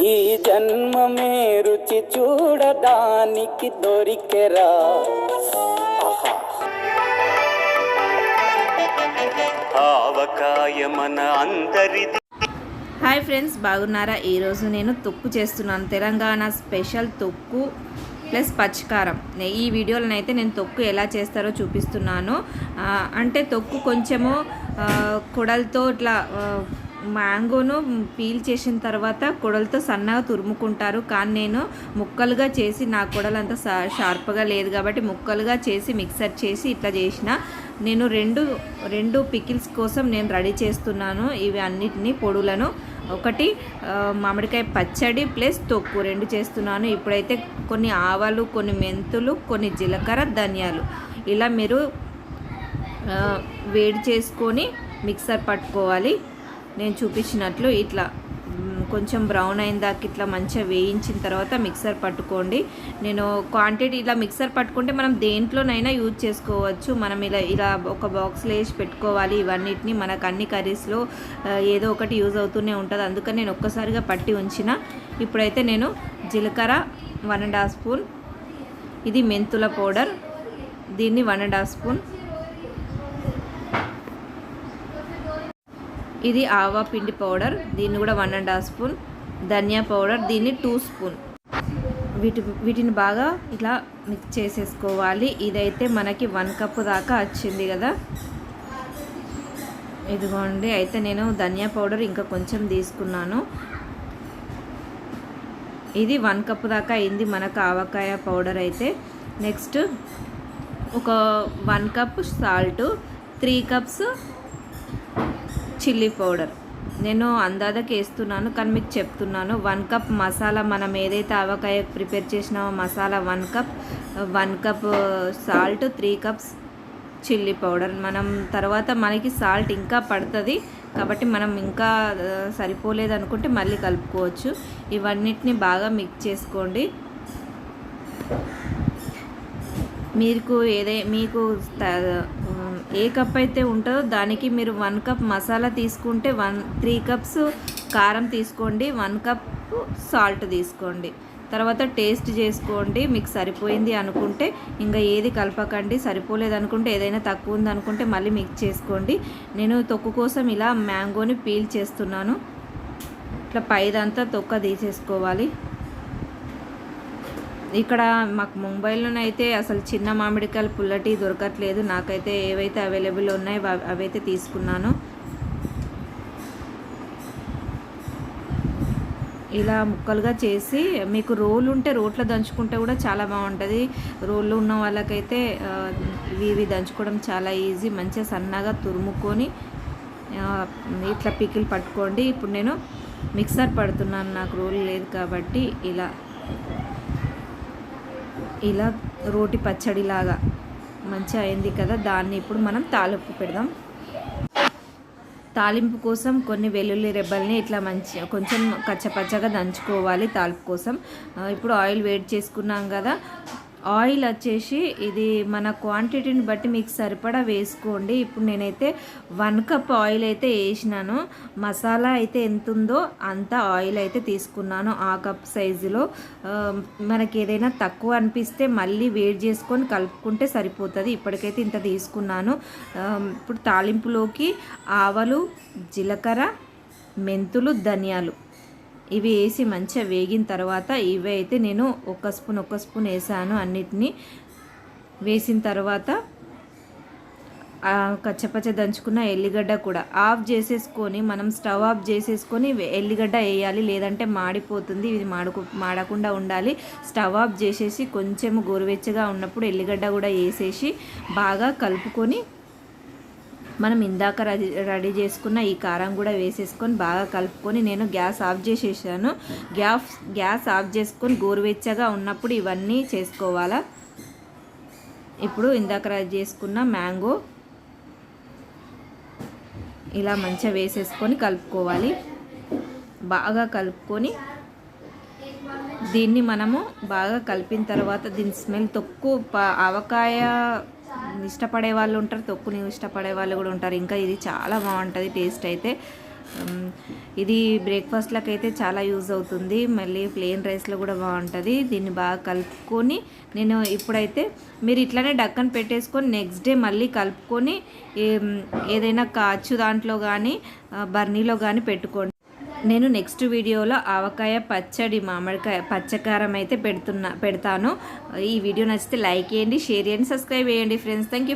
ఈ జన్మమే రుచి చూడడానికి దొరికెరా. ఆహా. ఆవకాయ మన అందరిది. హాయ్ ఫ్రెండ్స్ బాగున్నారా? ఈరోజు నేను తొక్కు చేస్తున్నాను. తెలంగాణ స్పెషల్ తొక్కు ప్లస్ పచ్చికారం. ఈ వీడియోలను అయితే నేను తొక్కు ఎలా చేస్తారో చూపిస్తున్నాను. అంటే తొక్కు కొంచెము కొడలతో ఇట్లా మ్యాంగోను పీల్ చేసిన తర్వాత కొడలతో సన్నగా తురుముకుంటారు. కానీ నేను ముక్కలుగా చేసి నా కొడలంతా సా- షార్ప్గా లేదు కాబట్టి ముక్కలుగా చేసి మిక్సర్ చేసి ఇట్లా చేసిన. నేను రెండు రెండు పికిల్స్ కోసం నేను రెడీ చేస్తున్నాను ఇవి అన్నిటినీ పొడులను. ఒకటి మామిడికాయ పచ్చడి ప్లస్ తొక్కు రెండు చేస్తున్నాను. ఇప్పుడైతే కొన్ని ఆవాలు కొన్ని మెంతులు కొన్ని జీలకర్ర ధనియాలు. ఇలా మీరు వేడి చేసుకొని మిక్సర్ పట్టుకోవాలి. నేను చూపించినట్లు ఇట్లా కొంచెం బ్రౌన్ అయిన దాకా ఇట్లా మంచిగా వేయించిన తర్వాత మిక్సర్ పట్టుకోండి. నేను క్వాంటిటీ ఇలా మిక్సర్ పట్టుకుంటే మనం దేంట్లోనైనా యూజ్ చేసుకోవచ్చు. మనం ఇలా ఇలా ఒక బాక్స్లో వేసి పెట్టుకోవాలి. ఇవన్నిటిని మనకు అన్ని కర్రీస్లో ఏదో ఒకటి యూజ్ అవుతూనే ఉంటుంది. అందుకని నేను ఒక్కసారిగా పట్టి ఉంచిన. ఇప్పుడైతే నేను జీలకర్ర వన్ అండ్ హాఫ్ స్పూన్ ఇది మెంతుల పౌడర్ దీన్ని వన్ అండ్ హాఫ్ స్పూన్. ఇది ఆవా పిండి పౌడర్ దీన్ని కూడా వన్ అండ్ హాఫ్ స్పూన్. ధనియా పౌడర్ దీన్ని టూ స్పూన్. వీటి వీటిని బాగా ఇట్లా మిక్స్ చేసేసుకోవాలి. ఇదైతే మనకి వన్ కప్ దాకా వచ్చింది కదా. ఇదిగోండి అయితే నేను ధనియా పౌడర్ ఇంకా కొంచెం తీసుకున్నాను. ఇది వన్ కప్ దాకా అయింది మనకు ఆవకాయ పౌడర్ అయితే. నెక్స్ట్ ఒక one cup salt three cups chilli powder. నేను అందాదకి వేస్తున్నాను కానీ మీకు చెప్తున్నాను. వన్ కప్ మసాలా మనం ఏదైతే ఆవకాయ prepare చేసినామో masala one cup one cup salt three cups chilli powder. మనం తర్వాత మనకి సాల్ట్ ఇంకా పడుతుంది కాబట్టి మనం ఇంకా సరిపోలేదు అనుకుంటే మళ్ళీ కలుపుకోవచ్చు. ఇవన్నిటిని బాగా మిక్స్ చేసుకోండి. మీకు ఏదై మీకు ఏ కప్ అయితే ఉంటుందో దానికి మీరు వన్ కప్ మసాలా తీసుకుంటే వన్ త్రీ కప్స్ కారం తీసుకోండి వన్ కప్ సాల్ట్ తీసుకోండి. తర్వాత టేస్ట్ చేసుకోండి మీకు సరిపోయింది అనుకుంటే ఇంకా ఏది కలపకండి సరిపోలేదు అనుకుంటే ఏదైనా తక్కువ ఉంది అనుకుంటే మళ్ళీ మిక్స్ చేసుకోండి. నేను తొక్కు కోసం ఇలా మ్యాంగోని పీల్ చేస్తున్నాను. ఇట్లా పైదంతా తొక్క తీసేసుకోవాలి. ఇక్కడ మాకు ముంబైలోనైతే అసలు చిన్న మామిడికాయలు పుల్లటి దొరకట్లేదు. నాకైతే ఏవైతే అవైలబుల్ ఉన్నాయో అవైతే తీసుకున్నాను. ఇలా ముక్కలుగా చేసి మీకు రోలు ఉంటే రోట్లో దంచుకుంటే కూడా చాలా బాగుంటుంది. రోళ్ళు ఉన్న వాళ్ళకైతే ఇవి ఇవి దంచుకోవడం చాలా ఈజీ. మంచిగా సన్నగా తురుముకొని ఇట్లా పికిల్ పట్టుకోండి. ఇప్పుడు నేను మిక్సర్ పడుతున్నాను. నాకు రోల్ లేదు కాబట్టి ఇలా. ఇలా రోటి పచ్చడిలాగా మంచిగా అయింది కదా దాన్ని ఇప్పుడు మనం తాలింపు పెడదాం. తాలింపు కోసం కొన్ని వెల్లుల్లి రెబ్బల్ని ఇట్లా మంచి కొంచెం కచ్చపచ్చగా దంచుకోవాలి తాలింపు కోసం. ఇప్పుడు ఆయిల్ వేడి చేసుకున్నాం కదా ఆయిల్ వచ్చేసి ఇది మన క్వాంటిటీని బట్టి మీకు సరిపడా వేసుకోండి. ఇప్పుడు నేనైతే వన్ కప్ ఆయిల్ అయితే వేసినాను. మసాలా అయితే ఎంత ఉందో అంత ఆయిల్ అయితే తీసుకున్నాను ఆ కప్ సైజులో. మనకి ఏదైనా తక్కువ అనిపిస్తే మళ్ళీ వేడి చేసుకొని కలుపుకుంటే సరిపోతుంది. ఇప్పటికైతే ఇంత తీసుకున్నాను. ఇప్పుడు తాలింపులోకి ఆవాలు జీలకర్ర మెంతులు ధనియాలు. ఇవి వేసి మంచిగా వేగిన తర్వాత ఇవి అయితే నేను ఒక స్పూన్ ఒక స్పూన్ వేసాను అన్నిటినీ. వేసిన తర్వాత ఆ కచ్చపచ్చ దంచుకున్న ఎల్లిగడ్డ కూడా ఆఫ్ చేసేసుకొని మనం స్టవ్ ఆఫ్ చేసేసుకొని ఎల్లిగడ్డ వేయాలి లేదంటే మాడిపోతుంది ఇది మాడుకు మాడకుండా ఉండాలి. స్టవ్ ఆఫ్ చేసేసి కొంచెం గోరువెచ్చగా ఉన్నప్పుడు ఎల్లిగడ్డ కూడా వేసేసి బాగా కలుపుకొని మనం ఇందాక రెడీ రెడీ చేసుకున్న ఈ కారం కూడా వేసేసుకొని బాగా కలుపుకొని నేను గ్యాస్ ఆఫ్ చేసేసాను. గ్యాస్ గ్యాస్ ఆఫ్ చేసుకొని గోరువెచ్చగా ఉన్నప్పుడు ఇవన్నీ చేసుకోవాలా? ఇప్పుడు ఇందాక రెడీ చేసుకున్న మ్యాంగో ఇలా మంచిగా వేసేసుకొని కలుపుకోవాలి. బాగా కలుపుకొని దీన్ని మనము బాగా కలిపిన తర్వాత దీని స్మెల్ తక్కువ ఆవకాయ ఇష్టపడే వాళ్ళు ఉంటారు తొక్కుని ఇష్టపడే వాళ్ళు కూడా ఉంటారు. ఇంకా ఇది చాలా బాగుంటుంది టేస్ట్ అయితే. ఇది బ్రేక్ఫాస్ట్లకు అయితే చాలా యూజ్ అవుతుంది. మళ్ళీ ప్లెయిన్ రైస్లో కూడా బాగుంటుంది. దీన్ని బాగా కలుపుకొని నేను ఇప్పుడైతే మీరు ఇట్లానే డక్కన్ పెట్టేసుకొని నెక్స్ట్ డే మళ్ళీ కలుపుకొని ఏదైనా కాచు దాంట్లో కానీ బర్నీలో కానీ పెట్టుకోండి. నేను నెక్స్ట్ వీడియోలో ఆవకాయ పచ్చడి మామిడికాయ పచ్చకారం అయితే పెడుతున్నా పెడతాను. ఈ వీడియో నచ్చితే లైక్ చేయండి షేర్ చేయండి సబ్స్క్రైబ్ చేయండి ఫ్రెండ్స్ థ్యాంక్ యూ